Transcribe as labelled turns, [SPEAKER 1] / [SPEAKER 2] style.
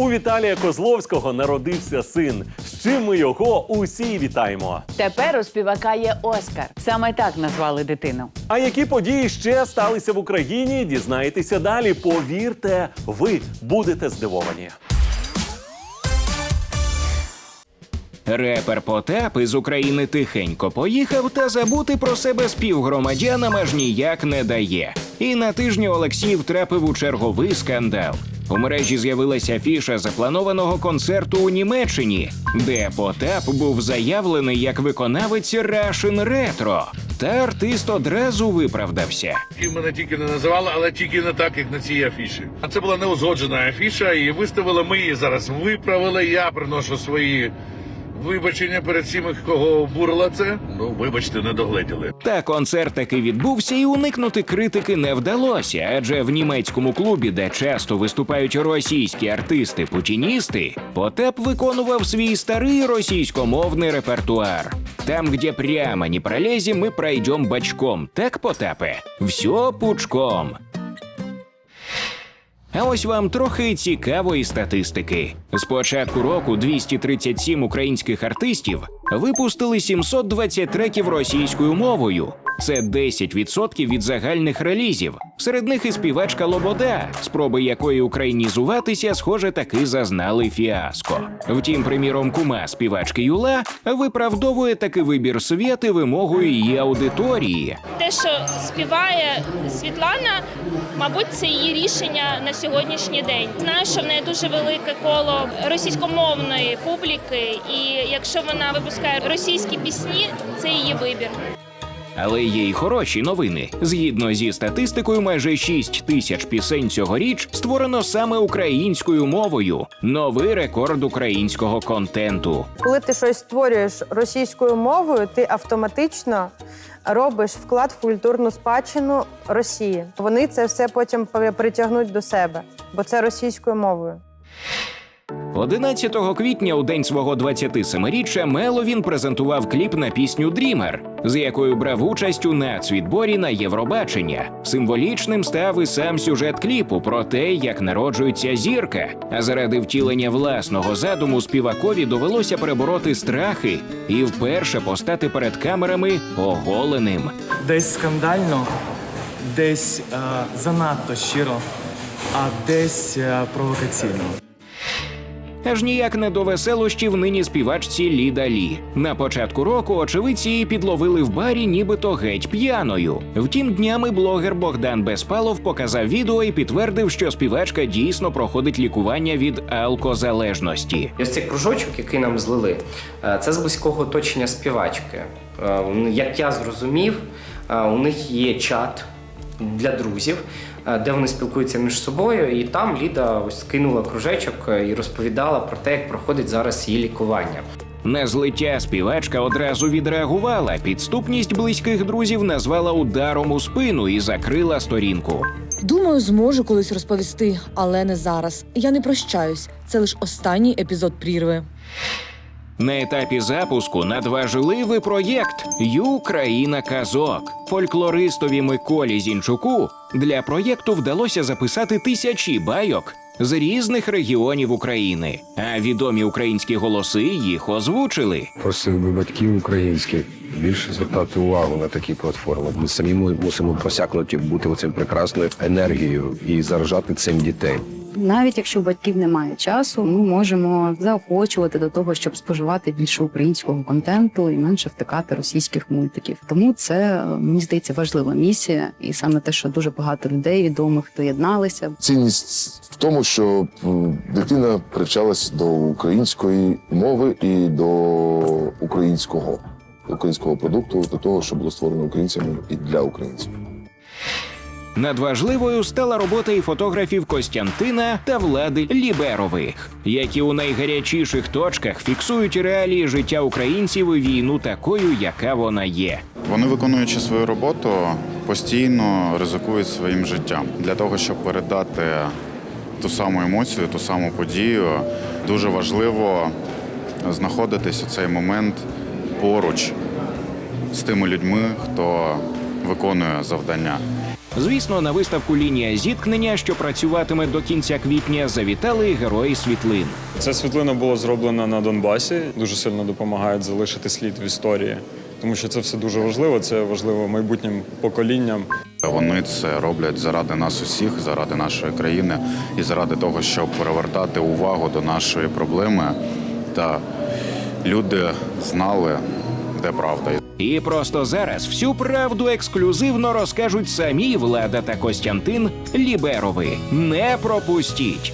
[SPEAKER 1] У Віталія Козловського народився син. З чим ми його усі вітаємо.
[SPEAKER 2] Тепер у співака є Оскар. Саме так назвали дитину.
[SPEAKER 1] А які події ще сталися в Україні? Дізнаєтеся далі. Повірте, ви будете здивовані.
[SPEAKER 3] Репер Потап із України тихенько поїхав та забути про себе співгромадянам аж ніяк не дає. І на тижні Олексій втрапив у черговий скандал. У мережі з'явилася афіша запланованого концерту у Німеччині, де Потап був заявлений як виконавець Russian Retro. Та артист одразу виправдався.
[SPEAKER 4] І мене тільки не називали, але тільки не так, як на цій афіші. А це була неузгоджена афіша, і виставили ми її зараз. Виправили. Я приношу свої вибачення перед всіми, кого обурила це. Ну, вибачте, не догледіли.
[SPEAKER 3] Та концерт таки відбувся, і уникнути критики не вдалося. Адже в німецькому клубі, де часто виступають російські артисти-путіністи, Потап виконував свій старий російськомовний репертуар. Там, где прямо не пролезем, мы пройдем бочком. Так, Потапе? Все пучком. А ось вам трохи цікавої статистики. З початку року 237 українських артистів випустили 720 треків російською мовою. Це 10% від загальних релізів. Серед них і співачка Лобода, спроби якої українізуватися, схоже, таки зазнали фіаско. Втім, приміром, кума співачки Юла виправдовує таки вибір світи вимогою її аудиторії.
[SPEAKER 5] Те, що співає Світлана, мабуть, це її рішення на сьогоднішній день. Знаю, що в неї дуже велике коло російськомовної публіки, і якщо вона випускає російські пісні, це її вибір.
[SPEAKER 3] Але є й хороші новини. Згідно зі статистикою, майже 6 тисяч пісень цьогоріч створено саме українською мовою. Новий рекорд українського контенту.
[SPEAKER 6] Коли ти щось створюєш російською мовою, ти автоматично робиш вклад в культурну спадщину Росії. Вони це все потім притягнуть до себе, бо це російською мовою.
[SPEAKER 3] 11 квітня, у день свого 27-річчя, Меловін презентував кліп на пісню Дрімер, з якою брав участь у нацвідборі на Євробачення. Символічним став і сам сюжет кліпу про те, як народжується зірка. А заради втілення власного задуму співакові довелося перебороти страхи і вперше постати перед камерами оголеним.
[SPEAKER 7] Десь скандально, десь е, занадто щиро, а десь е, провокаційно.
[SPEAKER 3] Аж ніяк не до веселощів нині співачці Ліда Лі. На початку року очевидці її підловили в барі, нібито геть п'яною. Втім, днями блогер Богдан Безпалов показав відео і підтвердив, що співачка дійсно проходить лікування від алкозалежності.
[SPEAKER 8] Ось цей кружочок, який нам злили, е, це з близького оточення співачки. Е, Як я зрозумів, е, у них є чат для друзів, е, де вони спілкуються між собою, і там Ліда ось кинула кружечок е, і розповідала про те, як проходить зараз її лікування.
[SPEAKER 3] На злиття співачка одразу відреагувала. Підступність близьких друзів назвала ударом у спину і закрила сторінку.
[SPEAKER 9] Думаю, зможу колись розповісти, але не зараз. Я не прощаюсь. Це лише останній епізод прірви.
[SPEAKER 3] На етапі запуску надважливий проєкт Юкраїна казок. Фольклористові Миколі Зінчуку для проєкту вдалося записати тисячі байок з різних регіонів України. А відомі українські голоси їх озвучили.
[SPEAKER 10] Просив би батьків українських більше звертати увагу на такі платформи. Ми самі му- мусимо просякнуті бути оцим прекрасною енергією і заражати цим дітей.
[SPEAKER 11] Навіть якщо батьків немає часу, ми можемо заохочувати до того, щоб споживати більше українського контенту і менше втикати російських мультиків. Тому це мені здається важлива місія, і саме те, що дуже багато людей відомих доєдналися.
[SPEAKER 12] Цінність в тому, що дитина привчалась до української мови і до українського, українського продукту, до того, що було створено українцями і для українців.
[SPEAKER 3] Надважливою стала робота і фотографів Костянтина та Влади Ліберових, які у найгарячіших точках фіксують реалії життя українців і війну такою, яка вона є.
[SPEAKER 13] Вони, виконуючи свою роботу, постійно ризикують своїм життям для того, щоб передати ту саму емоцію, ту саму подію. Дуже важливо знаходитись у цей момент поруч з тими людьми, хто виконує завдання.
[SPEAKER 3] Звісно, на виставку лінія зіткнення, що працюватиме до кінця квітня, завітали герої світлин.
[SPEAKER 14] Ця світлина була зроблена на Донбасі. Дуже сильно допомагають залишити слід в історії, тому що це все дуже важливо. Це важливо майбутнім поколінням.
[SPEAKER 13] Вони це роблять заради нас усіх, заради нашої країни і заради того, щоб привертати увагу до нашої проблеми, та люди знали, де правда.
[SPEAKER 3] І просто зараз всю правду ексклюзивно розкажуть самі Влада та Костянтин Ліберови. Не пропустіть!